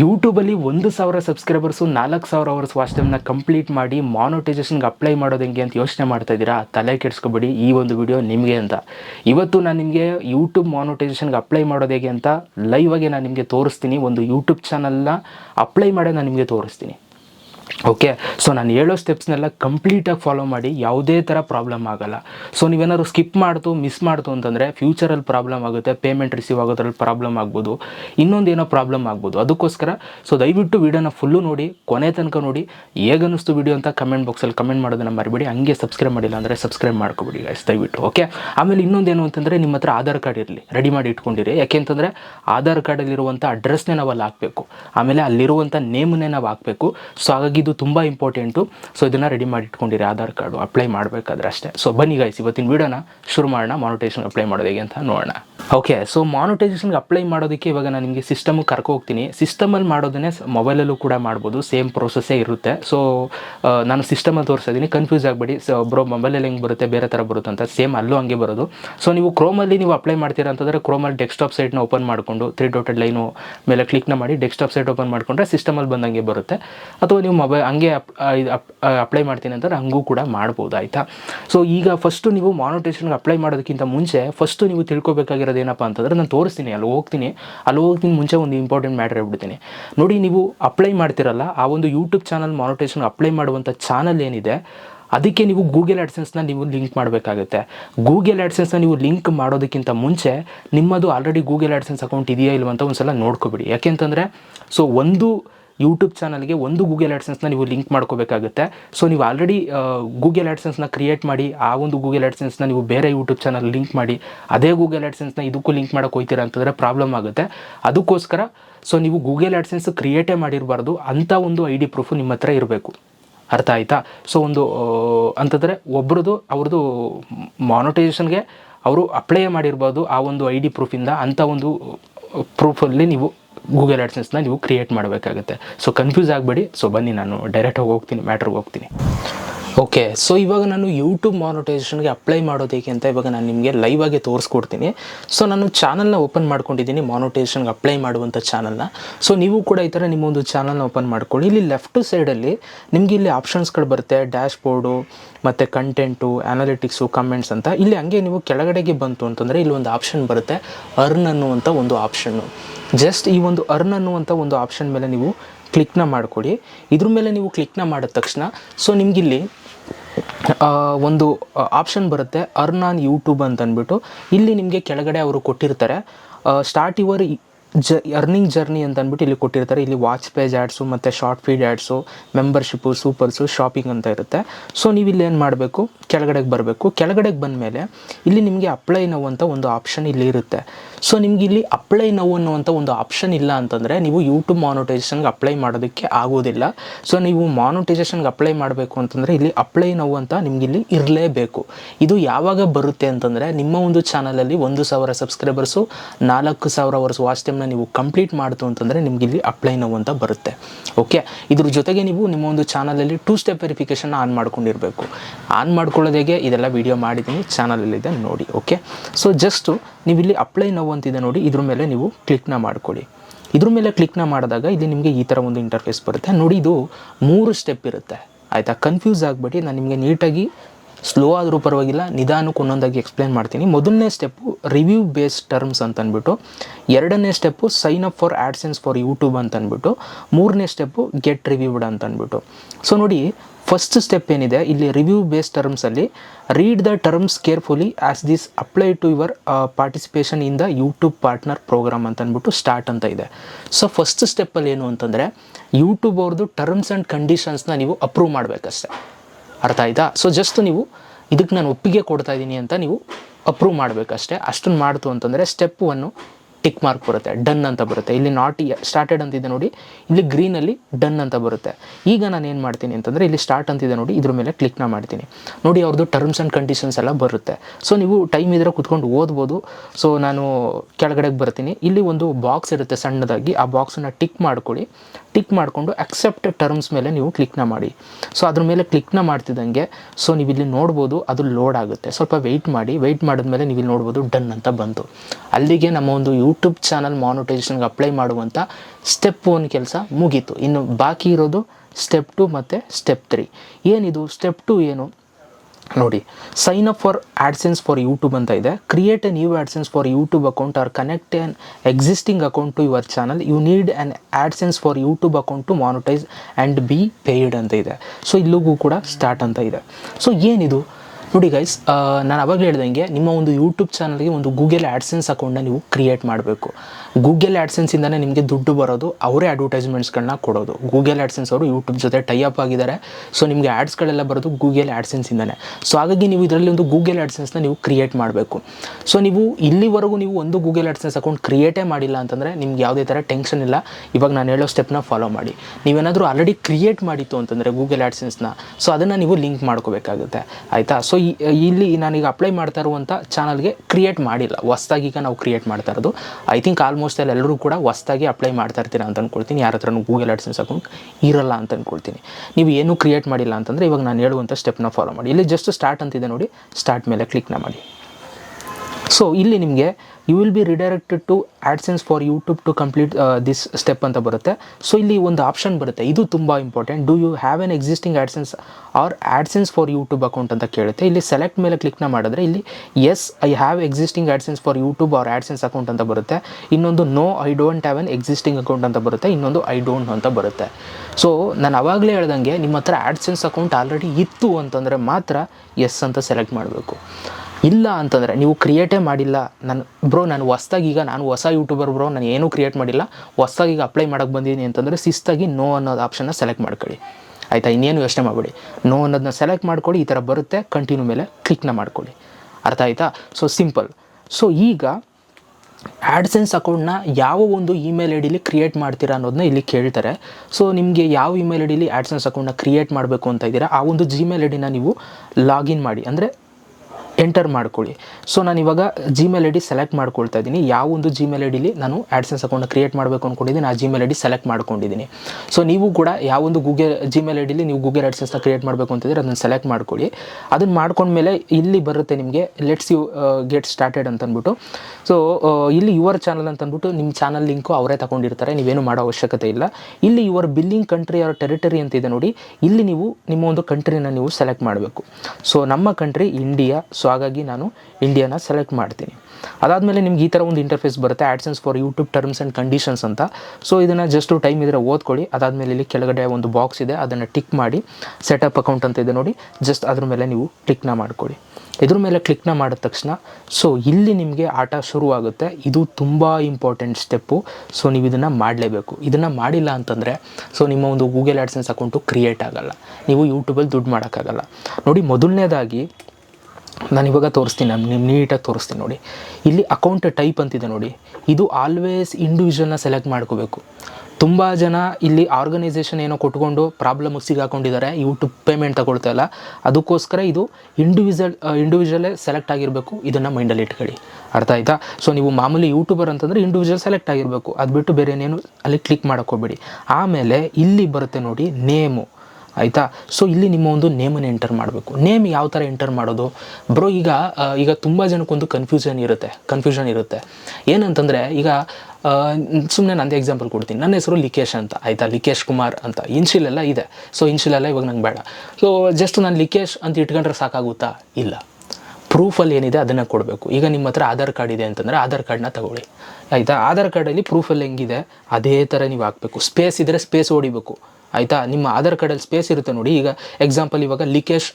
ಯೂಟ್ಯೂಬಲ್ಲಿ ಒಂದು ಸಾವಿರ ಸಬ್ಸ್ಕ್ರೈಬರ್ಸು ನಾಲ್ಕು ಸಾವಿರ ಅವರ್ಸ್ ವಾಚ್ ಟೈಮ್ನ ಕಂಪ್ಲೀಟ್ ಮಾಡಿ ಮಾನೋಟೈಸೇಷನ್ಗೆ ಅಪ್ಲೈ ಮಾಡೋದು ಹೆಂಗೆ ಅಂತ ಯೋಚನೆ ಮಾಡ್ತಾ ಇದ್ದೀರಾ? ತಲೆ ಕೆಡಿಸ್ಕೊಬೇಡಿ ಈ ಒಂದು ವಿಡಿಯೋ ನಿಮಗೆ ಅಂತ. ಇವತ್ತು ನಾನು ನಿಮಗೆ ಯೂಟ್ಯೂಬ್ ಮಾನೋಟೈಸೇಷನ್ಗೆ ಅಪ್ಲೈ ಮಾಡೋದು ಹೇಗೆ ಅಂತ ಲೈವ್ ಆಗಿ ನಾನು ನಿಮಗೆ ತೋರಿಸ್ತೀನಿ. ಒಂದು ಯೂಟ್ಯೂಬ್ ಚಾನಲ್ನ ಅಪ್ಲೈ ಮಾಡೇ ನಾನು ನಿಮಗೆ ತೋರಿಸ್ತೀನಿ. ಓಕೆ ಸೊ ನಾನು ಹೇಳೋ ಸ್ಟೆಪ್ಸ್ನೆಲ್ಲ ಕಂಪ್ಲೀಟಾಗಿ ಫಾಲೋ ಮಾಡಿ ಯಾವುದೇ ಥರ ಪ್ರಾಬ್ಲಮ್ ಆಗಲ್ಲ. ಸೊ ನೀವೇನಾದ್ರು ಸ್ಕಿಪ್ ಮಾಡ್ತು ಮಿಸ್ ಮಾಡ್ತು ಅಂತಂದರೆ ಫ್ಯೂಚರಲ್ಲಿ ಪ್ರಾಬ್ಲಮ್ ಆಗುತ್ತೆ ಪೇಮೆಂಟ್ ರಿಸೀವ್ ಆಗೋದ್ರಲ್ಲಿ ಪ್ರಾಬ್ಲಮ್ ಆಗ್ಬೋದು, ಇನ್ನೊಂದು ಏನೋ ಪ್ರಾಬ್ಲಮ್ ಆಗ್ಬೋದು. ಅದಕ್ಕೋಸ್ಕರ ಸೊ ದಯವಿಟ್ಟು ವೀಡಿಯೋನ ಫುಲ್ಲು ನೋಡಿ, ಕೊನೆ ತನಕ ನೋಡಿ ಹೇಗನ್ನಿಸ್ತು ವಿಡಿಯೋ ಅಂತ ಕಮೆಂಟ್ ಬಾಕ್ಸಲ್ಲಿ ಕಮೆಂಟ್ ಮಾಡೋದನ್ನ ಮರಿಬೇಡಿ. ಹಂಗೆ ಸಬ್ಸ್ಕ್ರೈಬ್ ಮಾಡಿಲ್ಲ ಅಂದರೆ ಸಬ್ಸ್ಕ್ರೈಬ್ ಮಾಡ್ಕೊಬಿಡಿ ಗೈಸ್ ದಯವಿಟ್ಟು ಓಕೆ ಆಮೇಲೆ ಇನ್ನೊಂದೇನು ಅಂತಂದರೆ ನಿಮ್ಮ ಹತ್ರ ಆಧಾರ್ ಕಾರ್ಡ್ ಇರಲಿ ರೆಡಿ ಮಾಡಿ ಇಟ್ಕೊಂಡಿರಿ. ಯಾಕೆಂತಂದರೆ ಆಧಾರ್ ಕಾರ್ಡಲ್ಲಿರುವಂಥ ಅಡ್ರೆಸ್ನೇ ನಾವು ಅಲ್ಲಿ ಹಾಕಬೇಕು. ಆಮೇಲೆ ಅಲ್ಲಿರುವಂಥ ನೇಮನ್ನೇ ನಾವು ಹಾಕಬೇಕು. ಸೊ ಹಾಗಾಗಿ ಇದು ತುಂಬ ಇಂಪಾರ್ಟೆಂಟು. ಸೊ ಇದನ್ನು ರೆಡಿ ಮಾಡಿ ಇಟ್ಕೊಂಡಿರಿ, ಆಧಾರ್ ಕಾರ್ಡು ಅಪ್ಲೈ ಮಾಡಬೇಕಾದ್ರೆ ಅಷ್ಟೇ. ಸೊ ಬನ್ನಿ ಗೈಸ್ ಇವತ್ತಿನ ವಿಡಿಯೋನ ಶುರು ಮಾಡೋಣ ಮಾನಿಟೈಸೇಷನ್ ಅಪ್ಲೈ ಮಾಡೋದು ಹೇಗೆ ಅಂತ ನೋಡೋಣ. ಓಕೆ ಸೊ ಮಾನಿಟೈಸೇಷನ್ಗೆ ಅಪ್ಲೈ ಮಾಡೋದಕ್ಕೆ ಇವಾಗ ನಾನು ನಿಮಗೆ ಸಿಸ್ಟಮ್ ಕರ್ಕೊ ಹೋಗ್ತೀನಿ. ಸಿಸ್ಟಮಲ್ಲಿ ಮಾಡೋದನ್ನೇ ಮೊಬೈಲಲ್ಲೂ ಕೂಡ ಮಾಡ್ಬೋದು ಸೇಮ್ ಪ್ರೋಸೆಸ್ಸೇ ಇರುತ್ತೆ. ಸೊ ನಾನು ಸಿಸ್ಟಮಲ್ಲಿ ತೋರಿಸ್ತಾ ಕನ್ಫ್ಯೂಸ್ ಆಗಬೇಡಿ. ಸೊ ಬ್ರೋ ಮೊಬೈಲಲ್ಲಿ ಹೆಂಗೆ ಬರುತ್ತೆ, ಬೇರೆ ಥರ ಬರುತ್ತೆ ಅಂತ ಸೇಮ್ ಅಲ್ಲೂ ಹಂಗೆ ಬರೋದು. ಸೊ ನೀವು ಕ್ರೋಮಲ್ಲಿ ನೀವು ಅಪ್ಲೈ ಮಾಡ್ತೀರಾ ಅಂತಂದರೆ ಕ್ರೋಮಲ್ಲಿ ಡೆಸ್ಕ್ಟಾಪ್ ಸೈಟ್ನ ಓಪನ್ ಮಾಡಿಕೊಂಡು ತ್ರೀ ಡಾಟೆಡ್ ಲೈನು ಮೇಲೆ ಕ್ಲಿಕ್ನ ಮಾಡಿ ಡೆಸ್ಕ್ಟಾಪ್ ಸೈಟ್ ಓಪನ್ ಮಾಡಿಕೊಂಡ್ರೆ ಸಿಸ್ಟಮಲ್ಲಿ ಬಂದಂಗೆ ಬರುತ್ತೆ. ಅಥವಾ ನೀವು ಮೊಬೈಲ್ ಹಂಗೆ ಅಪ್ ಅಪ್ಲೈ ಮಾಡ್ತೀನಿ ಅಂತಂದ್ರೆ ಹಂಗೂ ಕೂಡ ಮಾಡ್ಬೋದು ಆಯಿತಾ ಸೊ ಈಗ ಫಸ್ಟು ನೀವು ಮಾನಿಟೇಷನ್ಗೆ ಅಪ್ಲೈ ಮಾಡೋದಕ್ಕಿಂತ ಮುಂಚೆ ಫಸ್ಟು ನೀವು ತಿಳ್ಕೊಬೇಕಾಗಿರೋದು ಏನಪ್ಪ ಅಂತಂದ್ರೆ ನಾನು ತೋರಿಸ್ತೀನಿ, ಅಲ್ಲಿ ಹೋಗ್ತೀನಿ. ಅಲ್ಲಿ ಹೋಗ್ತೀನಿ, ಮುಂಚೆ ಒಂದು ಇಂಪಾರ್ಟೆಂಟ್ ಮ್ಯಾಟ್ರ್ ಹೇಳ್ಬಿಡ್ತೀನಿ. ನೋಡಿ, ನೀವು ಅಪ್ಲೈ ಮಾಡ್ತಿರಲ್ಲ, ಆ ಒಂದು ಯೂಟ್ಯೂಬ್ ಚಾನಲ್ ಮಾನಿಟೇಷನ್ಗೆ ಅಪ್ಲೈ ಮಾಡುವಂಥ ಚಾನಲ್ ಏನಿದೆ, ಅದಕ್ಕೆ ನೀವು ಗೂಗಲ್ ಆ್ಯಡ್ಸೆನ್ಸ್ನ ನೀವು ಲಿಂಕ್ ಮಾಡಬೇಕಾಗುತ್ತೆ. ಗೂಗಲ್ ಆ್ಯಡ್ಸೆನ್ಸ್ನ ನೀವು ಲಿಂಕ್ ಮಾಡೋದಕ್ಕಿಂತ ಮುಂಚೆ ನಿಮ್ಮದು ಆಲ್ರೆಡಿ ಗೂಗಲ್ ಆ್ಯಡ್ಸೆನ್ಸ್ ಅಕೌಂಟ್ ಇದೆಯಾ ಇಲ್ವಂತ ಒಂದು ಸಲ ನೋಡ್ಕೊಬಿಡಿ. ಯಾಕೆಂತಂದರೆ ಸೊ ಒಂದು ಯೂಟ್ಯೂಬ್ ಚಾನಲ್ಗೆ ಒಂದು ಗೂಗಲ್ ಆ್ಯಡ್ಸೆನ್ಸ್ನ ನೀವು ಲಿಂಕ್ ಮಾಡ್ಕೋಬೇಕಾಗುತ್ತೆ. ಸೊ ನೀವು ಆಲ್ರೆಡಿ ಗೂಗಲ್ ಆ್ಯಡ್ಸೆನ್ಸ್ನ ಕ್ರಿಯೇಟ್ ಮಾಡಿ, ಆ ಒಂದು ಗೂಗಲ್ ಆ್ಯಡ್ಸೆನ್ಸ್ನ ನೀವು ಬೇರೆ ಯೂಟ್ಯೂಬ್ ಚಾನಲ್ ಲಿಂಕ್ ಮಾಡಿ, ಅದೇ ಗೂಗಲ್ ಆ್ಯಡ್ಸೆನ್ಸ್ನ ಇದಕ್ಕೂ ಲಿಂಕ್ ಮಾಡೋಕೆ ಹೋಗ್ತೀರಾ ಅಂತಂದರೆ ಪ್ರಾಬ್ಲಮ್ ಆಗುತ್ತೆ. ಅದಕ್ಕೋಸ್ಕರ ಸೊ ನೀವು ಗೂಗಲ್ ಆ್ಯಡ್ಸೆನ್ಸ್ ಕ್ರಿಯೇಟೇ ಮಾಡಿರಬಾರ್ದು ಅಂಥ ಒಂದು ಐ ಡಿ ಪ್ರೂಫು ನಿಮ್ಮ ಹತ್ರ ಇರಬೇಕು. ಅರ್ಥ ಆಯಿತಾ? ಸೊ ಒಂದು ಅಂತಂದರೆ ಒಬ್ರದ್ದು ಅವ್ರದ್ದು ಮಾನಿಟೈಸೇಷನ್ಗೆ ಅವರು ಅಪ್ಲೈ ಮಾಡಿರ್ಬೋದು ಆ ಒಂದು ಐ ಡಿ ಪ್ರೂಫಿಂದ ಅಂಥ ಒಂದು ಪ್ರೂಫಲ್ಲಿ ನೀವು ಗೂಗಲ್ ಆ್ಯಡ್ಸೆನ್ಸ್ನ ನೀವು ಕ್ರಿಯೇಟ್ ಮಾಡಬೇಕಾಗುತ್ತೆ. ಸೊ ಕನ್ಫ್ಯೂಸ್ ಆಗಬೇಡಿ. ಸೊ ಬನ್ನಿ, ನಾನು ಡೈರೆಕ್ಟಾಗಿ ಹೋಗ್ತೀನಿ ಮ್ಯಾಟ್ರಿಗೆ ಹೋಗ್ತೀನಿ. ಓಕೆ ಸೊ ಇವಾಗ ನಾನು ಯೂಟ್ಯೂಬ್ ಮಾನಿಟೈಸೇಷನ್ಗೆ ಅಪ್ಲೈ ಮಾಡೋದು ಹೇಗೆ ಅಂತ ಇವಾಗ ನಾನು ನಿಮಗೆ ಲೈವ್ ಆಗಿ ತೋರಿಸ್ಕೊಡ್ತೀನಿ. ಸೊ ನಾನು ಚಾನಲ್ನ ಓಪನ್ ಮಾಡ್ಕೊಂಡಿದ್ದೀನಿ ಮಾನಿಟೈಸೇಷನ್ಗೆ ಅಪ್ಲೈ ಮಾಡುವಂಥ ಚಾನಲ್ನ ಸೊ ನೀವು ಕೂಡ ಈ ಥರ ನಿಮ್ಮೊಂದು ಚಾನಲ್ನ ಓಪನ್ ಮಾಡ್ಕೊಳ್ಳಿ. ಇಲ್ಲಿ ಲೆಫ್ಟ್ ಸೈಡಲ್ಲಿ ನಿಮಗೆ ಇಲ್ಲಿ ಆಪ್ಷನ್ಸ್ಗಳು ಬರುತ್ತೆ ಡ್ಯಾಶ್ ಬೋರ್ಡು ಮತ್ತು ಕಂಟೆಂಟು ಅನಾಲಿಟಿಕ್ಸು ಕಮೆಂಟ್ಸ್ ಅಂತ. ಇಲ್ಲಿ ಹಂಗೆ ನೀವು ಕೆಳಗಡೆಗೆ ಬಂತು ಅಂತಂದರೆ ಇಲ್ಲಿ ಒಂದು ಆಪ್ಷನ್ ಬರುತ್ತೆ ಅರ್ನ್ ಅನ್ನುವಂಥ ಒಂದು ಆಪ್ಷನ್ನು ಜಸ್ಟ್ ಈ ಒಂದು ಅರ್ನ್ ಅನ್ನುವಂಥ ಒಂದು ಆಪ್ಷನ್ ಮೇಲೆ ನೀವು ಕ್ಲಿಕ್ನ ಮಾಡಿಕೊಡಿ ಇದ್ರ ಮೇಲೆ ನೀವು ಕ್ಲಿಕ್ನ ಮಾಡಿದ ತಕ್ಷಣ ಸೊ ನಿಮಗಿಲ್ಲಿ ಒಂದು ಆಪ್ಷನ್ ಬರುತ್ತೆ ಅರ್ನ್ ಆನ್ ಯೂಟ್ಯೂಬ್ ಅಂತ ಅಂದ್ಬಿಟ್ಟು ಇಲ್ಲಿ ನಿಮಗೆ ಕೆಳಗಡೆ ಅವರು ಕೊಟ್ಟಿರ್ತಾರೆ. ಸ್ಟಾರ್ಟ್ ಯುವರ್ ಜ ಅರ್ನಿಂಗ್ ಜರ್ನಿ ಅಂತ ಅಂದ್ಬಿಟ್ಟು ಇಲ್ಲಿ ಕೊಟ್ಟಿರ್ತಾರೆ. ಇಲ್ಲಿ ವಾಚ್ ಪೇಜ್ ಆ್ಯಡ್ಸು ಮತ್ತು short feed ads membership supers shopping ಅಂತ ಇರುತ್ತೆ. ಸೊ ನೀವು ಇಲ್ಲಿ ಏನು ಮಾಡಬೇಕು? ಕೆಳಗಡೆಗೆ ಬರಬೇಕು. ಕೆಳಗಡೆಗೆ ಬಂದ ಮೇಲೆ ಇಲ್ಲಿ ನಿಮಗೆ ಅಪ್ಲೈ ನೋವು ಅಂತ ಒಂದು ಆಪ್ಷನ್ ಇಲ್ಲಿ ಇರುತ್ತೆ. ಸೊ ನಿಮ್ಗೆ ಇಲ್ಲಿ ಅಪ್ಲೈ ನೋವು ಅನ್ನುವಂಥ ಒಂದು ಆಪ್ಷನ್ ಇಲ್ಲ ಅಂತಂದರೆ ನೀವು ಯೂಟ್ಯೂಬ್ ಮಾನಿಟೈಸೇಷನ್ಗೆ ಅಪ್ಲೈ ಮಾಡೋದಕ್ಕೆ ಆಗೋದಿಲ್ಲ. ಸೊ ನೀವು ಮಾನಿಟೈಸೇಷನ್ಗೆ ಅಪ್ಲೈ ಮಾಡಬೇಕು ಅಂತಂದರೆ ಇಲ್ಲಿ ಅಪ್ಲೈ ನೋವು ಅಂತ ನಿಮ್ಗೆ ಇಲ್ಲಿ ಇರಲೇಬೇಕು. ಇದು ಯಾವಾಗ ಬರುತ್ತೆ ಅಂತಂದರೆ ನಿಮ್ಮ ಒಂದು ಚಾನಲಲ್ಲಿ ಒಂದು ಸಾವಿರ ಸಬ್ಸ್ಕ್ರೈಬರ್ಸು ನಾಲ್ಕು ಸಾವಿರ ವರ್ಷ ವಾಚ್ ಟೈಮ್ನ ನೀವು ಕಂಪ್ಲೀಟ್ ಮಾಡ್ತು ಅಂತಂದರೆ ನಿಮಗೆ ಇಲ್ಲಿ ಅಪ್ಲೈ ನೋವು ಅಂತ ಬರುತ್ತೆ. ಓಕೆ ಇದ್ರ ಜೊತೆಗೆ ನೀವು ನಿಮ್ಮ ಒಂದು ಚಾನಲಲ್ಲಿ ಟೂ ಸ್ಟೆಪ್ ವೆರಿಫಿಕೇಷನ್ ಆನ್ ಮಾಡ್ಕೊಂಡಿರಬೇಕು. ಆನ್ ಮಾಡ್ಕೊಳ್ಳೋದೇಗೆ ಇದೆಲ್ಲ ವಿಡಿಯೋ ಮಾಡಿದ್ದೀನಿ ಚಾನಲಲ್ಲಿದೆ ನೋಡಿ. ಓಕೆ ಸೊ ಜಸ್ಟು ನೀವು ಇಲ್ಲಿ ಅಪ್ಲೈ ನೋವು ಅಂತಿದೆ ನೋಡಿ, ಇದ್ರ ಮೇಲೆ ನೀವು ಕ್ಲಿಕ್ನ ಮಾಡ್ಕೊಳ್ಳಿ. ಇದ್ರ ಮೇಲೆ ಕ್ಲಿಕ್ನ ಮಾಡಿದಾಗ ಇಲ್ಲಿ ನಿಮಗೆ ಈ ಥರ ಒಂದು ಇಂಟರ್ಫೇಸ್ ಬರುತ್ತೆ. ನೋಡಿ, ಇದು ಮೂರು ಸ್ಟೆಪ್ ಇರುತ್ತೆ. ಆಯಿತಾ? ಕನ್ಫ್ಯೂಸ್ ಆಗಬೇಡಿ. ನಾನು ನಿಮಗೆ ನೀಟಾಗಿ ಸ್ಲೋ ಆದರೂ ಪರವಾಗಿಲ್ಲ, ನಿಧಾನಕ್ಕೆ ಒಂದೊಂದಾಗಿ ಎಕ್ಸ್ಪ್ಲೇನ್ ಮಾಡ್ತೀನಿ. ಮೊದಲನೇ ಸ್ಟೆಪ್ಪು ರಿವ್ಯೂ ಬೇಸ್ಡ್ ಟರ್ಮ್ಸ್ ಅಂತ ಅಂದ್ಬಿಟ್ಟು ಎರಡನೇ step sign up for AdSense for YouTube ಅಂತ ಅಂದ್ಬಿಟ್ಟು ಮೂರನೇ ಸ್ಟೆಪ್ಪು ಗೆಟ್ ರಿವ್ಯೂಡ್ ಅಂತ ಅಂದ್ಬಿಟ್ಟು ಸೊ ನೋಡಿ ಫಸ್ಟ್ ಸ್ಟೆಪ್ ಏನಿದೆ, ಇಲ್ಲಿ review based ಟರ್ಮ್ಸಲ್ಲಿ read the terms carefully as this apply to your participation in the YouTube partner program ಅಂತ ಅಂದ್ಬಿಟ್ಟು ಸ್ಟಾರ್ಟ್ ಅಂತ ಇದೆ. ಸೊ ಫಸ್ಟ್ ಸ್ಟೆಪ್ಪಲ್ಲಿ ಏನು ಅಂತಂದರೆ ಯೂಟ್ಯೂಬ್ ಅವ್ರದ್ದು ಟರ್ಮ್ಸ್ ಆ್ಯಂಡ್ ಕಂಡೀಷನ್ಸ್ನ ನೀವು ಅಪ್ರೂವ್ ಮಾಡಬೇಕಷ್ಟೆ. ಅರ್ಥ ಆಯ್ತಾ? ಸೊ ಜಸ್ಟ್ ನೀವು ಇದಕ್ಕೆ ನಾನು ಒಪ್ಪಿಗೆ ಕೊಡ್ತಾ ಇದ್ದೀನಿ ಅಂತ ನೀವು ಅಪ್ರೂವ್ ಮಾಡಬೇಕಷ್ಟೇ. ಅಷ್ಟನ್ನು ಮಾಡ್ತು ಅಂತಂದರೆ ಸ್ಟೆಪ್ ಒನ್ನು ಟಿಕ್ ಮಾರ್ಕ್ ಬರುತ್ತೆ ಡನ್ ಅಂತ ಬರುತ್ತೆ. ಇಲ್ಲಿ ನಾಟ್ ಸ್ಟಾರ್ಟೆಡ್ ಅಂತಿದೆ ನೋಡಿ, ಇಲ್ಲಿ ಗ್ರೀನಲ್ಲಿ ಡನ್ ಅಂತ ಬರುತ್ತೆ. ಈಗ ನಾನು ಏನು ಮಾಡ್ತೀನಿ ಅಂತಂದರೆ ಇಲ್ಲಿ ಸ್ಟಾರ್ಟ್ ಅಂತಿದೆ ನೋಡಿ, ಇದ್ರ ಮೇಲೆ ಕ್ಲಿಕ್ನ ಮಾಡ್ತೀನಿ. ನೋಡಿ ಅವ್ರದ್ದು ಟರ್ಮ್ಸ್ ಆ್ಯಂಡ್ ಕಂಡೀಷನ್ಸ್ ಎಲ್ಲ ಬರುತ್ತೆ. ಸೊ ನೀವು ಟೈಮ್ ಇದ್ರೆ ಕುತ್ಕೊಂಡು ಓದ್ಬೋದು. ಸೊ ನಾನು ಕೆಳಗಡೆಗೆ ಬರ್ತೀನಿ. ಇಲ್ಲಿ ಒಂದು ಬಾಕ್ಸ್ ಇರುತ್ತೆ ಸಣ್ಣದಾಗಿ, ಆ ಬಾಕ್ಸನ್ನು ಟಿಕ್ ಮಾಡ್ಕೊಳ್ಳಿ. ಟಿಕ್ ಮಾಡಿಕೊಂಡು ಅಕ್ಸೆಪ್ಟ್ ಟರ್ಮ್ಸ್ ಮೇಲೆ ನೀವು ಕ್ಲಿಕ್ನ ಮಾಡಿ. ಸೊ ಅದ್ರ ಮೇಲೆ ಕ್ಲಿಕ್ನ ಮಾಡ್ತಿದ್ದಂಗೆ ಸೊ ನೀವು ಇಲ್ಲಿ ನೋಡ್ಬೋದು ಅದು ಲೋಡ್ ಆಗುತ್ತೆ. ಸ್ವಲ್ಪ ವೆಯ್ಟ್ ಮಾಡಿ ವೆಯ್ಟ್ ಮಾಡಿದ್ಮೇಲೆ ನೀವು ಇಲ್ಲಿ ನೋಡ್ಬೋದು ಡನ್ ಅಂತ ಬಂತು. ಅಲ್ಲಿಗೆ ನಮ್ಮ ಒಂದು ಯೂಟ್ಯೂಬ್ ಚಾನಲ್ ಮಾನಿಟೈಸೇಷನ್ಗೆ ಅಪ್ಲೈ ಮಾಡುವಂಥ ಸ್ಟೆಪ್ ಒನ್ ಕೆಲಸ ಮುಗೀತು. ಇನ್ನು ಬಾಕಿ ಇರೋದು ಸ್ಟೆಪ್ ಟು ಮತ್ತು ಸ್ಟೆಪ್ ತ್ರೀ ಏನಿದು? ಸ್ಟೆಪ್ ಟು ಏನು? ನೋಡಿ sign up for AdSense for YouTube ಅಂತ ಇದೆ. Create a new AdSense for YouTube account or connect an existing account to your channel you need an AdSense for YouTube account to monetise and be paid ಅಂತ ಇದೆ. So ಇಲ್ಲಿಗೂ ಕೂಡ start ಅಂತ ಇದೆ. So ಏನಿದು? ನೋಡಿ guys ನಾನು ಅವಾಗ ಹೇಳ್ದಂಗೆ ನಿಮ್ಮ ಒಂದು ಯೂಟ್ಯೂಬ್ ಚಾನಲ್ಗೆ ಒಂದು ಗೂಗಲ್ ಆ್ಯಡ್ಸೆನ್ಸ್ ಅಕೌಂಟನ್ನ ನೀವು ಕ್ರಿಯೇಟ್ ಮಾಡಬೇಕು. ಗೂಗಲ್ ಆ್ಯಡ್ಸೆನ್ಸಿಂದನೇ ನಿಮಗೆ ದುಡ್ಡು ಬರೋದು, ಅವರೇ ಅಡ್ವರ್ಟೈಸ್ಮೆಂಟ್ಸ್ಗಳನ್ನ ಕೊಡೋದು. ಗೂಗಲ್ ಆ್ಯಡ್ಸೆನ್ಸ್ ಅವರು ಯೂಟ್ಯೂಬ್ ಜೊತೆ ಟೈ ಅಪ್ ಆಗಿದ್ದಾರೆ. ಸೊ ನಿಮಗೆ ಆ್ಯಡ್ಸ್ಗಳೆಲ್ಲ ಬರೋದು ಗೂಗಲ್ ಆ್ಯಡ್ಸೆನ್ಸಿಂದನೇ ಸೊ ಹಾಗಾಗಿ ನೀವು ಇದರಲ್ಲಿ ಒಂದು ಗೂಗಲ್ ಆ್ಯಡ್ಸೆನ್ಸ್ನ ನೀವು ಕ್ರಿಯೇಟ್ ಮಾಡಬೇಕು. ಸೊ ನೀವು ಇಲ್ಲಿವರೆಗೂ ನೀವು ಒಂದು ಗೂಗಲ್ ಆ್ಯಡ್ಸೆನ್ಸ್ ಅಕೌಂಟ್ ಕ್ರಿಯೇಟೇ ಮಾಡಿಲ್ಲ ಅಂತಂದರೆ ನಿಮ್ಗೆ ಯಾವುದೇ ಥರ ಟೆನ್ಷನ್ ಇಲ್ಲ. ಇವಾಗ ನಾನು ಹೇಳೋ ಸ್ಟೆಪ್ನ ಫಾಲೋ ಮಾಡಿ. ನೀವೇನಾದರೂ ಆಲ್ರೆಡಿ ಕ್ರಿಯೇಟ್ ಮಾಡಿತ್ತು ಅಂತಂದರೆ ಗೂಗಲ್ ಆ್ಯಡ್ಸೆನ್ಸ್ನ ಸೊ ಅದನ್ನು ನೀವು ಲಿಂಕ್ ಮಾಡ್ಕೋಬೇಕಾಗುತ್ತೆ. ಆಯಿತಾ? ಸೊ ಇಲ್ಲಿ ನಾನೀಗ ಅಪ್ಲೈ ಮಾಡ್ತಾ ಇರುವಂಥ ಚಾನಲ್ಗೆ ಕ್ರಿಯೇಟ್ ಮಾಡಿಲ್ಲ. ಹೊಸ್ದಾಗಿ ಈಗ ನಾವು ಕ್ರಿಯೇಟ್ ಮಾಡ್ತಾ ಇರೋದು. ಐ ಥಿಂಕ್ ಆಲ್ಮೋಸ್ಟ್ ಅಲ್ಲಿ ಎಲ್ಲರೂ ಕೂಡ ಹೊಸ್ದಾಗಿ ಅಪ್ಲೈ ಮಾಡ್ತಾ ಇರ್ತೀರಾ ಅಂತ ಅಂದ್ಕೊಳ್ತೀನಿ ಯಾರ ಹತ್ರನೂ ಗೂಗಲ್ ಅಡ್ಸೆನ್ಸ್ ಅಕೌಂಟ್ ಇರಲ್ಲ ಅಂತ ಅಂದ್ಕೊಳ್ತೀನಿ ನೀವು ಏನೂ ಕ್ರಿಯೇಟ್ ಮಾಡಿಲ್ಲ ಅಂತಂದರೆ ಇವಾಗ ನಾನು ಹೇಳುವಂಥ ಸ್ಟೆಪ್ನ ಫಾಲೋ ಮಾಡಿ. ಇಲ್ಲಿ ಜಸ್ಟ್ ಸ್ಟಾರ್ಟ್ ಅಂತಿದೆ ನೋಡಿ. ಸ್ಟಾರ್ಟ್ ಮೇಲೆ ಕ್ಲಿಕ್ನ ಮಾಡಿ. ಸೊ ಇಲ್ಲಿ ನಿಮಗೆ you will be redirected to AdSense for YouTube to complete this step ಅಂತ ಬರುತ್ತೆ. ಸೊ ಇಲ್ಲಿ ಒಂದು ಆಪ್ಷನ್ ಬರುತ್ತೆ. ಇದು ತುಂಬ important do you have an existing AdSense or AdSense for YouTube account ಅಂತ ಕೇಳುತ್ತೆ. ಇಲ್ಲಿ ಸೆಲೆಕ್ಟ್ ಮೇಲೆ ಕ್ಲಿಕ್ನ ಮಾಡಿದ್ರೆ ಇಲ್ಲಿ yes I have existing AdSense for YouTube or AdSense account ಅಂತ ಬರುತ್ತೆ. ಇನ್ನೊಂದು no I don't have an existing account ಅಂತ ಬರುತ್ತೆ. ಇನ್ನೊಂದು ಐ ಡೋಂಟ್ ಅಂತ ಬರುತ್ತೆ. ಸೊ ನಾನು ಅವಾಗಲೇ ಹೇಳ್ದಂಗೆ, ನಿಮ್ಮ ಹತ್ರ ಆ್ಯಡ್ಸೆನ್ಸ್ ಅಕೌಂಟ್ ಆಲ್ರೆಡಿ ಇತ್ತು ಅಂತಂದರೆ ಮಾತ್ರ ಎಸ್ ಅಂತ ಸೆಲೆಕ್ಟ್ ಮಾಡಬೇಕು. ಇಲ್ಲ ಅಂತಂದರೆ ನೀವು ಕ್ರಿಯೇಟೇ ಮಾಡಿಲ್ಲ. ನಾನು ಬ್ರೋ ನಾನು ಹೊಸ್ದಾಗಿ ಈಗ ನಾನು ಹೊಸ ಯೂಟ್ಯೂಬರ್ ಬ್ರೋ ನಾನು ಏನೂ ಕ್ರಿಯೇಟ್ ಮಾಡಿಲ್ಲ. ಹೊಸ್ದಾಗಿ ಈಗ ಅಪ್ಲೈ ಮಾಡೋಕ್ಕೆ ಬಂದಿದ್ದೀನಿ ಅಂತಂದರೆ ಶಿಸ್ತಾಗಿ ನೋ ಅನ್ನೋದು ಆಪ್ಷನ್ನ ಸೆಲೆಕ್ಟ್ ಮಾಡ್ಕೊಳ್ಳಿ. ಆಯಿತಾ? ಇನ್ನೇನು ಯೋಚನೆ ಮಾಡಬೇಡಿ. ನೋ ಅನ್ನೋದನ್ನ ಸೆಲೆಕ್ಟ್ ಮಾಡ್ಕೊಳ್ಳಿ, ಈ ಥರ ಬರುತ್ತೆ ಕಂಟಿನ್ಯೂ ಮೇಲೆ ಕ್ಲಿಕ್ನ ಮಾಡ್ಕೊಳ್ಳಿ. ಅರ್ಥ ಆಯಿತಾ? ಸೊ ಸಿಂಪಲ್ ಸೊ ಈಗ ಆ್ಯಡ್ಸೆನ್ಸ್ ಅಕೌಂಟ್ನ ಯಾವ ಒಂದು ಇಮೇಲ್ ಐ ಡಿಲಿ ಕ್ರಿಯೇಟ್ ಮಾಡ್ತೀರಾ ಅನ್ನೋದನ್ನ ಇಲ್ಲಿ ಕೇಳ್ತಾರೆ. ಸೊ ನಿಮಗೆ ಯಾವ ಇಮೇಲ್ ಐ ಡಿಲಿ ಆ್ಯಡ್ಸೆನ್ಸ್ ಅಕೌಂಟ್ನ ಕ್ರಿಯೇಟ್ ಮಾಡಬೇಕು ಅಂತ ಇದ್ದೀರಾ, ಆ ಒಂದು ಜಿಮೇಲ್ ಐ ಡಿನ ನೀವು ಲಾಗಿನ್ ಮಾಡಿ. ಅಂದರೆ ಎಂಟರ್ ಮಾಡ್ಕೊಳ್ಳಿ. ಸೊ ನಾನು ಇವಾಗ ಜಿಮೇಲ್ ಐ ಡಿ ಸೆಲೆಕ್ಟ್ ಮಾಡ್ಕೊಳ್ತಾ ಇದ್ದೀನಿ. ಯಾವ ಒಂದು ಜಿಮೇಲ್ ಐ ಡಿಲಿ ನಾನು ಆ್ಯಡ್ಸೆನ್ಸ್ ಅಕೌಂಟ್ ಕ್ರಿಯೇಟ್ ಮಾಡಬೇಕು ಅಂದ್ಕೊಂಡಿದ್ದೀನಿ ಆ ಜಿಮೇಲ್ ಐ ಡಿ ಸೆಲೆಕ್ಟ್ ಮಾಡ್ಕೊಂಡಿದ್ದೀನಿ. ಸೊ ನೀವು ಕೂಡ ಯಾವ ಒಂದು ಗೂಗಲ್ ಜಿಮೇಲ್ ಐ ಡಿಲಿ ನೀವು ಗೂಗಲ್ ಆ್ಯಡ್ಸೆನ್ಸ್ನ ಕ್ರಿಯೇಟ್ ಮಾಡಬೇಕು ಅಂತಿದ್ರೆ ಅದನ್ನು ಸೆಲೆಕ್ಟ್ ಮಾಡ್ಕೊಳ್ಳಿ. ಅದನ್ನು ಮಾಡ್ಕೊಂಡ್ಮೇಲೆ ಇಲ್ಲಿ ಬರುತ್ತೆ ನಿಮಗೆ ಲೆಟ್ಸ್ ಯು ಗೆಟ್ ಸ್ಟಾರ್ಟೆಡ್ ಅಂತ ಅಂದ್ಬಿಟ್ಟು ಸೊ ಇಲ್ಲಿ ಯುವರ್ ಚಾನಲ್ ಅಂತ ಅಂದ್ಬಿಟ್ಟು ನಿಮ್ಮ ಚಾನಲ್ ಲಿಂಕು ಅವರೇ ತಗೊಂಡಿರ್ತಾರೆ, ನೀವೇನು ಮಾಡೋ ಅವಶ್ಯಕತೆ ಇಲ್ಲ. ಇಲ್ಲಿ your billing country or territory ಅಂತ ಇದೆ ನೋಡಿ, ಇಲ್ಲಿ ನೀವು ನಿಮ್ಮ ಒಂದು ಕಂಟ್ರಿನ ನೀವು ಸೆಲೆಕ್ಟ್ ಮಾಡಬೇಕು. ಸೊ ನಮ್ಮ ಕಂಟ್ರಿ ಇಂಡಿಯಾ ಸೊ ಹಾಗಾಗಿ ನಾನು ಇಂಡಿಯಾನ ಸೆಲೆಕ್ಟ್ ಮಾಡ್ತೀನಿ. ಅದಾದಮೇಲೆ ನಿಮ್ಗೆ ಈ ಥರ ಒಂದು ಇಂಟರ್ಫೇಸ್ ಬರುತ್ತೆ AdSense for YouTube terms and conditions ಅಂತ. ಸೊ ಇದನ್ನು ಜಸ್ಟ್ ಟೈಮ್ ಇದ್ರೆ ಓದ್ಕೊಳ್ಳಿ. ಅದಾದಮೇಲೆ ಇಲ್ಲಿ ಕೆಳಗಡೆ ಒಂದು ಬಾಕ್ಸ್ ಇದೆ, ಅದನ್ನು ಟಿಕ್ ಮಾಡಿ. ಸೆಟಪ್ ಅಕೌಂಟ್ ಅಂತ ಇದೆ ನೋಡಿ ಜಸ್ಟ್ ಅದ್ರ ಮೇಲೆ ನೀವು ಕ್ಲಿಕ್ನ ಮಾಡ್ಕೊಳ್ಳಿ. ಇದ್ರ ಮೇಲೆ ಕ್ಲಿಕ್ನ ಮಾಡಿದ ತಕ್ಷಣ ಸೊ ಇಲ್ಲಿ ನಿಮಗೆ ಆಟ ಶುರುವಾಗುತ್ತೆ. ಇದು ತುಂಬ ಇಂಪಾರ್ಟೆಂಟ್ ಸ್ಟೆಪ್ಪು ಸೊ ನೀವು ಇದನ್ನು ಮಾಡಲೇಬೇಕು. ಇದನ್ನು ಮಾಡಿಲ್ಲ ಅಂತಂದರೆ ಸೊ ನಿಮ್ಮ ಒಂದು ಗೂಗಲ್ ಆ್ಯಡ್ಸೆನ್ಸ್ ಅಕೌಂಟು ಕ್ರಿಯೇಟ್ ಆಗಲ್ಲ. ನೀವು ಯೂಟ್ಯೂಬಲ್ಲಿ ದುಡ್ಡು ಮಾಡೋಕ್ಕಾಗಲ್ಲ. ನೋಡಿ, ಮೊದಲನೇದಾಗಿ ನಾನು ಇವಾಗ ತೋರಿಸ್ತೀನಿ, ನಾನು ನಿಮ್ಮ ನೀಟಾಗಿ ತೋರಿಸ್ತೀನಿ ನೋಡಿ. ಇಲ್ಲಿ ಅಕೌಂಟ್ ಟೈಪ್ ಅಂತಿದೆ ನೋಡಿ. ಇದು ಆಲ್ವೇಸ್ ಇಂಡಿವಿಜುವಲ್ನ ಸೆಲೆಕ್ಟ್ ಮಾಡ್ಕೋಬೇಕು. ತುಂಬ ಜನ ಇಲ್ಲಿ ಆರ್ಗನೈಸೇಷನ್ ಏನೋ ಕೊಟ್ಕೊಂಡು ಪ್ರಾಬ್ಲಮ್ ಸಿಗಾಕೊಂಡಿದ್ದಾರೆ ಯೂಟ್ಯೂಬ್ ಪೇಮೆಂಟ್ ತಗೊಳ್ತಾ ಇಲ್ಲ. ಅದಕ್ಕೋಸ್ಕರ ಇದು ಇಂಡಿವಿಜುವಲ್ ಇಂಡಿವಿಜುವಲೇ ಸೆಲೆಕ್ಟ್ ಆಗಿರಬೇಕು. ಇದನ್ನು ಮೈಂಡಲ್ಲಿ ಇಟ್ಕೊಳ್ಳಿ. ಅರ್ಥ ಆಯ್ತಾ? ಸೊ ನೀವು ಮಾಮೂಲಿ ಯೂಟ್ಯೂಬರ್ ಅಂತಂದರೆ ಇಂಡಿವಿಜುವಲ್ ಸೆಲೆಕ್ಟ್ ಆಗಿರಬೇಕು. ಅದು ಬಿಟ್ಟು ಬೇರೆ ಏನೇನು ಅಲ್ಲಿ ಕ್ಲಿಕ್ ಮಾಡ್ಕೋಬೇಡಿ ಆಮೇಲೆ ಇಲ್ಲಿ ಬರುತ್ತೆ ನೋಡಿ ನೇಮು ಆಯಿತಾ? ಸೊ ಇಲ್ಲಿ ನಿಮ್ಮ ಒಂದು ನೇಮನ್ನು ಎಂಟರ್ ಮಾಡಬೇಕು. ನೇಮ್ ಯಾವ ಥರ ಎಂಟರ್ ಮಾಡೋದು? ಬ್ರೋ ಈಗ ಈಗ ತುಂಬ ಜನಕ್ಕೊಂದು ಕನ್ಫ್ಯೂಷನ್ ಇರುತ್ತೆ. ಕನ್ಫ್ಯೂಷನ್ ಇರುತ್ತೆ. ಏನಂತಂದರೆ, ಈಗ ಸುಮ್ಮನೆ ನಂದು ಎಕ್ಸಾಂಪಲ್ ಕೊಡ್ತೀನಿ. ನನ್ನ ಹೆಸರು ಲಿಕೇಶ್ ಅಂತ. ಆಯಿತಾ? ಲಿಕೇಶ್ ಕುಮಾರ್ ಅಂತ. ಇನ್ಶಿಲೆಲ್ಲ ಇದೆ. ಸೊ ಇನ್ಶಿಲೆಲ್ಲ ಇವಾಗ ನಂಗೆ ಬೇಡ. ಸೊ ಜಸ್ಟ್ ನಾನು ಲಿಕೇಶ್ ಅಂತ ಇಟ್ಕೊಂಡ್ರೆ ಸಾಕಾಗುತ್ತಾ? ಇಲ್ಲ. ಪ್ರೂಫಲ್ಲಿ ಏನಿದೆ ಅದನ್ನು ಕೊಡಬೇಕು. ಈಗ ನಿಮ್ಮ ಹತ್ರ ಆಧಾರ್ ಕಾರ್ಡ್ ಇದೆ ಅಂತಂದರೆ ಆಧಾರ್ ಕಾರ್ಡ್ನ ತಗೊಳ್ಳಿ. ಆಯಿತಾ? ಆಧಾರ್ ಕಾರ್ಡಲ್ಲಿ ಪ್ರೂಫಲ್ಲಿ ಹೆಂಗಿದೆ? ಅದೇ ಥರ ನೀವು ಹಾಕಬೇಕು. ಸ್ಪೇಸ್ ಇದ್ದರೆ ಸ್ಪೇಸ್ ಹೊಡಿಬೇಕು. ಆಯಿತಾ? ನಿಮ್ಮ ಆಧಾರ್ ಕಾರ್ಡಲ್ಲಿ ಸ್ಪೇಸ್ ಇರುತ್ತೆ ನೋಡಿ. ಈಗ ಎಕ್ಸಾಂಪಲ್ ಇವಾಗ ಲಿಕೇಶ್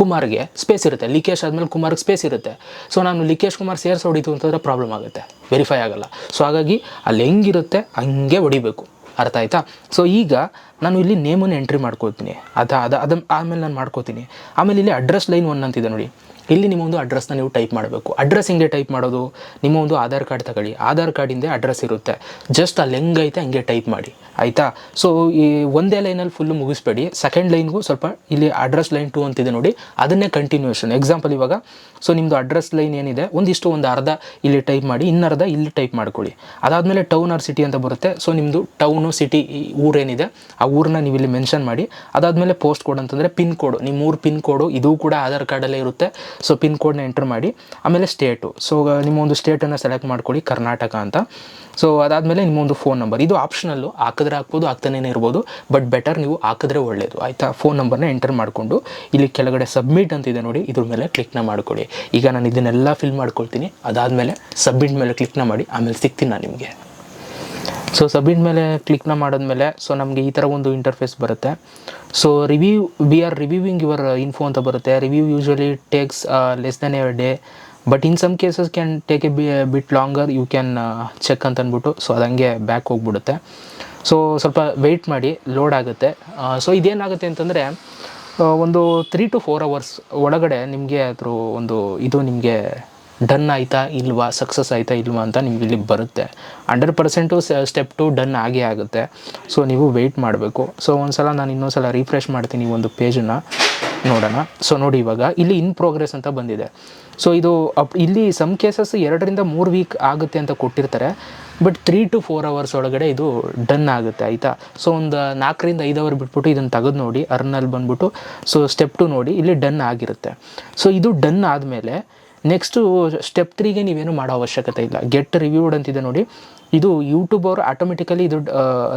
ಕುಮಾರ್ಗೆ ಸ್ಪೇಸ್ ಇರುತ್ತೆ. ಲಿಕೇಶ್ ಆದಮೇಲೆ ಕುಮಾರ್ಗೆ ಸ್ಪೇಸ್ ಇರುತ್ತೆ. ಸೊ ನಾನು ಲಿಕೇಶ್ ಕುಮಾರ್ ಸೇರ್ಸ್ ಹೊಡಿತು ಅಂತಂದರೆ ಪ್ರಾಬ್ಲಮ್ ಆಗುತ್ತೆ. ವೆರಿಫೈ ಆಗಲ್ಲ. ಸೊ ಹಾಗಾಗಿ ಅಲ್ಲಿ ಹೆಂಗಿರುತ್ತೆ ಹಂಗೆ ಹೊಡಿಬೇಕು. ಅರ್ಥ ಆಯ್ತಾ? ಸೊ ಈಗ ನಾನು ಇಲ್ಲಿ ನೇಮನ್ನು ಎಂಟ್ರಿ ಮಾಡ್ಕೋತೀನಿ ಅದ ಅದ ಅದ ಆಮೇಲೆ ನಾನು ಮಾಡ್ಕೋತೀನಿ. ಆಮೇಲೆ ಇಲ್ಲಿ ಅಡ್ರೆಸ್ ಲೈನ್ ಒನ್ ಅಂತಿದೆ ನೋಡಿ. ಇಲ್ಲಿ ನಿಮ್ಮ ಒಂದು ಅಡ್ರೆಸ್ನ ನೀವು ಟೈಪ್ ಮಾಡಬೇಕು. ಅಡ್ರೆಸ್ ಹಿಂಗೆ ಟೈಪ್ ಮಾಡೋದು, ನಿಮ್ಮ ಒಂದು ಆಧಾರ್ ಕಾರ್ಡ್ ತಗೊಳ್ಳಿ. ಆಧಾರ್ ಕಾರ್ಡಿಂದ ಅಡ್ರೆಸ್ ಇರುತ್ತೆ. ಜಸ್ಟ್ ಅಲ್ಲಿ ಹೆಂಗೈತೆ ಹಂಗೆ ಟೈಪ್ ಮಾಡಿ. ಆಯಿತಾ? ಸೊ ಈ ಒಂದೇ ಲೈನಲ್ಲಿ ಫುಲ್ಲು ಮುಗಿಸ್ಬೇಡಿ. ಸೆಕೆಂಡ್ ಲೈನ್ಗೂ ಸ್ವಲ್ಪ ಇಲ್ಲಿ ಅಡ್ರೆಸ್ ಲೈನ್ ಟು ಅಂತಿದೆ ನೋಡಿ. ಅದನ್ನೇ ಕಂಟಿನ್ಯೂಷನ್ ಎಕ್ಸಾಂಪಲ್ ಇವಾಗ ಸೊ ನಿಮ್ಮದು ಅಡ್ರೆಸ್ ಲೈನ್ ಏನಿದೆ, ಒಂದಿಷ್ಟು ಒಂದು ಅರ್ಧ ಇಲ್ಲಿ ಟೈಪ್ ಮಾಡಿ, ಇನ್ನರ್ಧ ಇಲ್ಲಿ ಟೈಪ್ ಮಾಡ್ಕೊಳ್ಳಿ. ಅದಾದಮೇಲೆ ಟೌನ್ ಆರ್ ಸಿಟಿ ಅಂತ ಬರುತ್ತೆ. ಸೊ ನಿಮ್ಮದು ಟೌನು ಸಿಟಿ ಊರೇನಿದೆ, ಆ ಊರನ್ನ ನೀವು ಇಲ್ಲಿ ಮೆನ್ಷನ್ ಮಾಡಿ. ಅದಾದಮೇಲೆ ಪೋಸ್ಟ್ ಕೋಡ್ ಅಂತಂದರೆ ಪಿನ್ ಕೋಡು ನಿಮ್ಮ ಊರು ಪಿನ್ ಕೋಡು ಇದು ಕೂಡ ಆಧಾರ್ ಕಾರ್ಡಲ್ಲೇ ಇರುತ್ತೆ. ಸೊ ಪಿನ್ ಕೋಡ್ನ ಎಂಟರ್ ಮಾಡಿ, ಆಮೇಲೆ ಸ್ಟೇಟು ಸೊ ನಿಮ್ಮೊಂದು ಸ್ಟೇಟನ್ನು ಸೆಲೆಕ್ಟ್ ಮಾಡ್ಕೊಳ್ಳಿ, ಕರ್ನಾಟಕ ಅಂತ. ಸೊ ಅದಾದಮೇಲೆ ನಿಮ್ಮೊಂದು ಫೋನ್ ನಂಬರ್ ಇದು ಆಪ್ಷನಲ್ಲು ಹಾಕಿದ್ರೆ ಹಾಕ್ಬೋದು ಹಾಕ್ತಾನೇ ಇರ್ಬೋದು. ಬಟ್ ಬೆಟರ್ ನೀವು ಹಾಕಿದ್ರೆ ಒಳ್ಳೆಯದು ಆಯಿತಾ? ಫೋನ್ ನಂಬರ್ನ ಎಂಟರ್ ಮಾಡಿಕೊಂಡು, ಇಲ್ಲಿ ಕೆಳಗಡೆ ಸಬ್ಮಿಟ್ ಅಂತಿದೆ ನೋಡಿ, ಇದ್ರ ಮೇಲೆ ಕ್ಲಿಕ್ನ ಮಾಡ್ಕೊಳ್ಳಿ. ಈಗ ನಾನು ಇದನ್ನೆಲ್ಲ ಫಿಲ್ ಮಾಡ್ಕೊಳ್ತೀನಿ. ಅದಾದಮೇಲೆ ಸಬ್ಮಿಟ್ ಮೇಲೆ ಕ್ಲಿಕ್ನ ಮಾಡಿ, ಆಮೇಲೆ ಸಿಗ್ತೀನಿ ನಾನು ನಿಮಗೆ. ಸೊ ಸಬ್ಮಿಟ್ ಮೇಲೆ ಕ್ಲಿಕ್ನ ಮಾಡಿದ್ಮೇಲೆ ಸೊ ನಮಗೆ ಈ ಥರ ಒಂದು ಇಂಟರ್ಫೇಸ್ ಬರುತ್ತೆ. So review we are reviewing your info ಅಂತ ಬರುತ್ತೆ. Review usually takes less than a day but in some cases can take a B bit longer you can check ಅಂತ ಅಂದ್ಬಿಟ್ಟು ಸೊ ಅದಂಗೆ ಬ್ಯಾಕ್ ಹೋಗ್ಬಿಡುತ್ತೆ. ಸೊ ಸ್ವಲ್ಪ weight ಮಾಡಿ load ಆಗುತ್ತೆ. So ಇದೇನಾಗುತ್ತೆ ಅಂತಂದರೆ ಒಂದು ತ್ರೀ ಟು ಫೋರ್ ಅವರ್ಸ್ ಒಳಗಡೆ ನಿಮಗೆ ಅದ್ರ ಒಂದು ಇದು ನಿಮಗೆ ಡನ್ ಆಯಿತಾ ಇಲ್ವಾ ಸಕ್ಸಸ್ ಆಯಿತಾ ಇಲ್ವಾ ಅಂತ ನಿಮ್ಗೆ ಇಲ್ಲಿ ಬರುತ್ತೆ. Hundred percent step two done ಆಗೇ ಆಗುತ್ತೆ. ಸೊ ನೀವು ವೆಯ್ಟ್ ಮಾಡಬೇಕು. ಸೊ ಒಂದ್ಸಲ ನಾನು ಇನ್ನೊಂದು ಸಲ ರಿಫ್ರೆಶ್ ಮಾಡ್ತೀನಿ ಒಂದು ಪೇಜನ್ನು ನೋಡೋಣ. ಸೊ ನೋಡಿ ಇವಾಗ, ಇಲ್ಲಿ ಇನ್ ಪ್ರೋಗ್ರೆಸ್ ಅಂತ ಬಂದಿದೆ. ಸೊ ಇದು ಅಪ್, ಇಲ್ಲಿ ಸಮ್ ಕೇಸಸ್ ಎರಡರಿಂದ ಮೂರು ವೀಕ್ ಆಗುತ್ತೆ ಅಂತ ಕೊಟ್ಟಿರ್ತಾರೆ. But three to four hours ಒಳಗಡೆ ಇದು ಡನ್ ಆಗುತ್ತೆ, ಆಯಿತಾ? ಸೊ ಒಂದು ನಾಲ್ಕರಿಂದ ಐದು ಅವರ್ ಬಿಟ್ಬಿಟ್ಟು ಇದನ್ನು ತೆಗೆದು ನೋಡಿ ಅರ್ನಲ್ಲಿ ಬಂದ್ಬಿಟ್ಟು. ಸೊ ಸ್ಟೆಪ್ ಟು ನೋಡಿ, ಇಲ್ಲಿ ಡನ್ ಆಗಿರುತ್ತೆ. ಸೊ ಇದು ಡನ್ ಆದಮೇಲೆ ನೆಕ್ಸ್ಟು ಸ್ಟೆಪ್ ತ್ರೀಗೆ ನೀವೇನು ಮಾಡೋ ಅವಶ್ಯಕತೆ ಇಲ್ಲ. ಗೆಟ್ ರಿವ್ಯೂಡ್ ಅಂತಿದೆ ನೋಡಿ. ಇದು ಯೂಟ್ಯೂಬ್ ಅವರು ಆಟೋಮೆಟಿಕಲಿ ಇದು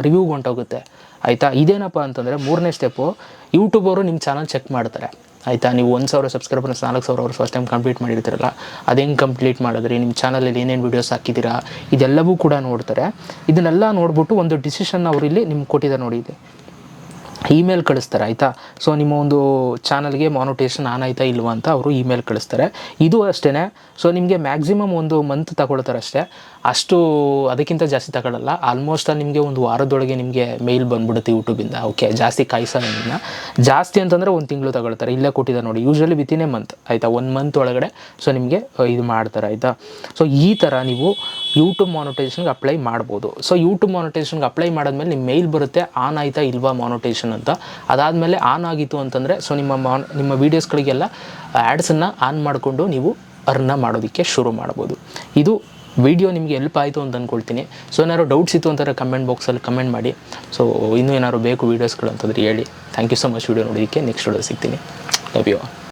ರಿವ್ಯೂ ಹೊಂಟೋಗುತ್ತೆ. ಆಯಿತಾ? ಇದೇನಪ್ಪ ಅಂತಂದರೆ ಮೂರನೇ ಸ್ಟೆಪ್ಪು ಯೂಟ್ಯೂಬ್ ಅವರು ನಿಮ್ಮ ಚಾನಲ್ ಚೆಕ್ ಮಾಡ್ತಾರೆ. ಆಯಿತಾ? ನೀವು ಒಂದು ಸಾವಿರ ಸಬ್ಸ್ಕ್ರೈಬರ್ಸ್ ನಾಲ್ಕು ಸಾವಿರ ಅವರು ಫಸ್ಟ್ ಟೈಮ್ ಕಂಪ್ಲೀಟ್ ಮಾಡಿರ್ತೀರಲ್ಲ, ಅದು ಕಂಪ್ಲೀಟ್ ಮಾಡಿದ್ರಿ? ನಿಮ್ಮ ಚಾನಲಲ್ಲಿ ಏನೇನು ವೀಡಿಯೋಸ್ ಹಾಕಿದ್ದೀರಾ? ಇದೆಲ್ಲವೂ ಕೂಡ ನೋಡ್ತಾರೆ. ಇದನ್ನೆಲ್ಲ ನೋಡ್ಬಿಟ್ಟು ಒಂದು ಡಿಸಿಷನ್ ಅವರು ಇಲ್ಲಿ ನಿಮ್ಗೆ ಕೊಟ್ಟಿದ್ದಾರೆ ನೋಡಿ ಇಲ್ಲಿ ಇಮೇಲ್ ಕಳಿಸ್ತಾರೆ, ಆಯಿತಾ? ಸೊ ನಿಮ್ಮ ಒಂದು ಚಾನಲ್ಗೆ ಮಾನಿಟೇಷನ್ ಆನ್ ಆಯಿತಾ ಇಲ್ವಾ ಅಂತ ಅವರು ಇಮೇಲ್ ಕಳಿಸ್ತಾರೆ. ಇದು ಅಷ್ಟೇ ಸೊ ನಿಮಗೆ ಮ್ಯಾಕ್ಸಿಮಮ್ ಒಂದು ಮಂತ್ ತಗೊಳ್ತಾರೆ ಅಷ್ಟೇ. ಅಷ್ಟು ಅದಕ್ಕಿಂತ ಜಾಸ್ತಿ ತಗೊಳ್ಳಲ್ಲ ಆಲ್ಮೋಸ್ಟ್ ನಿಮಗೆ ಒಂದು ವಾರದೊಳಗೆ ನಿಮಗೆ ಮೇಲ್ ಬಂದ್ಬಿಡುತ್ತೆ ಯೂಟ್ಯೂಬಿಂದ ಓಕೆ ಜಾಸ್ತಿ ಕಾಯಿಸೋದ್ರಿಂದ ಜಾಸ್ತಿ ಅಂತಂದರೆ ಒಂದು ತಿಂಗಳು ತಗೊಳ್ತಾರೆ. ಇಲ್ಲೇ ಕೊಟ್ಟಿದ್ದಾರೆ ನೋಡಿ ಯೂಶ್ವಲಿ ವಿತಿನ್ ಎ ಮಂತ್ ಆಯಿತಾ? ಒನ್ ಮಂತ್ ಒಳಗಡೆ ಸೊ ನಿಮಗೆ ಇದು ಮಾಡ್ತಾರೆ ಆಯಿತಾ? ಸೊ ಈ ಥರ ನೀವು ಯೂಟ್ಯೂಬ್ ಮಾನಿಟೈಸೇಷನ್ಗೆ ಅಪ್ಲೈ ಮಾಡ್ಬೋದು. ಸೊ ಯೂಟ್ಯೂಬ್ ಮಾನಿಟೈಸೇಷನ್ಗೆ ಅಪ್ಲೈ ಮಾಡಿದ್ಮೇಲೆ ನಿಮ್ಮ ಮೇಲ್ ಬರುತ್ತೆ, ಆನ್ ಆಯಿತಾ ಇಲ್ವಾ ಮಾನಿಟೇಷನ್ ಅಂತ. ಅದಾದಮೇಲೆ ಆನ್ ಆಗಿತ್ತು ಅಂತಂದರೆ ಸೊ ನಿಮ್ಮ ಮಾನ್ ನಿಮ್ಮ ವೀಡಿಯೋಸ್ಗಳಿಗೆಲ್ಲ ಆ್ಯಡ್ಸನ್ನು ಆನ್ ಮಾಡಿಕೊಂಡು ನೀವು ಅರ್ನ ಮಾಡೋದಕ್ಕೆ ಶುರು ಮಾಡ್ಬೋದು. ಇದು ವಿಡಿಯೋ ನಿಮಗೆ ಎಲ್ಪ್ ಆಯಿತು ಅಂತ ಅಂದ್ಕೊಳ್ತೀನಿ ಸೊ ಏನಾದ್ರು ಡೌಟ್ಸ್ ಇತ್ತು ಅಂತಾರೆ ಕಮೆಂಟ್ ಬಾಕ್ಸಲ್ಲಿ ಕಮೆಂಟ್ ಮಾಡಿ. ಸೊ ಇನ್ನೂ ಏನಾದ್ರು ಬೇಕು ವೀಡಿಯೋಸ್ಗಳು ಅಂತಂದ್ರೆ ಹೇಳಿ. Thank you so much video ನೋಡೋದಕ್ಕೆ ನೆಕ್ಸ್ಟ್ ವಿಡಿಯೋ ಸಿಗ್ತೀನಿ. Love you